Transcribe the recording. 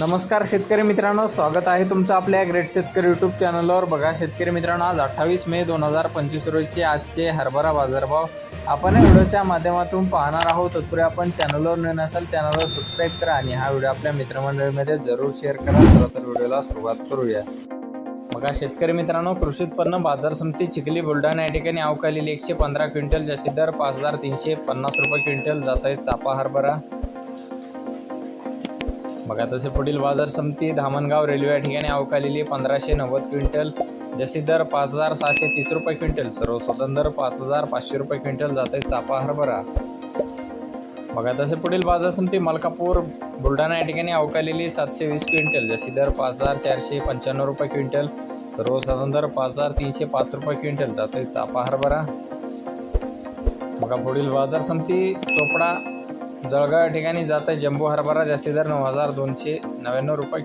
नमस्कार शेतकरी मित्रांनो स्वागत आहे तुमचं आपल्या ग्रेट शेतकरी यूट्यूब चॅनलवर बघा शेतकरी मित्रांनो आज अठ्ठावीस मे दोन हजार पंचवीस रोजीचे आजचे हरभरा बाजारभाव आपण या व्हिडिओच्या माध्यमातून पाहणार आहोत. तत्पूर्वी आपण चॅनलवर नवीन असाल चॅनलवर सबस्क्राईब करा आणि हा व्हिडिओ आपल्या मित्रमंडळीमध्ये जरूर शेअर करा. चला तर व्हिडिओला सुरुवात करूया. बघा शेतकरी मित्रांनो कृषी उत्पन्न बाजार समिती चिखली बुलढाणा या ठिकाणी अवकालेली एकशे पंधरा क्विंटल जास्तीत दर पाच हजार तीनशे पन्नास रुपये क्विंटल जात आहे चापा हरभरा. बघा तसे पुढील बाजार समिती धामणगाव रेल्वे या ठिकाणी अवकालेली पंधराशे नव्वद क्विंटल जास्तीत दर पाच हजार सहाशे तीस रुपये क्विंटल. सर्व स्वतंत्र पाच हजार पाचशे रुपये क्विंटल जात आहे चापा हरभरा. बघा तसे पुढील बाजार समिती मलकापूर बुलढाणा या ठिकाणी अवकालेली सातशे वीस क्विंटल जास्तीत दर पाच हजार चारशे पंच्याण्णव रुपये क्विंटल. सर्व स्वतंत्र पाच हजार तीनशे पाच रुपये क्विंटल जात आहे चापा हरभरा. बघा पुढील बाजार समिती चोपडा जळगाव या ठिकाणी जात आहे. जम्बो हरभरा जास्तीत दर नऊ हजार दोनशे नव्याण्णव रुपये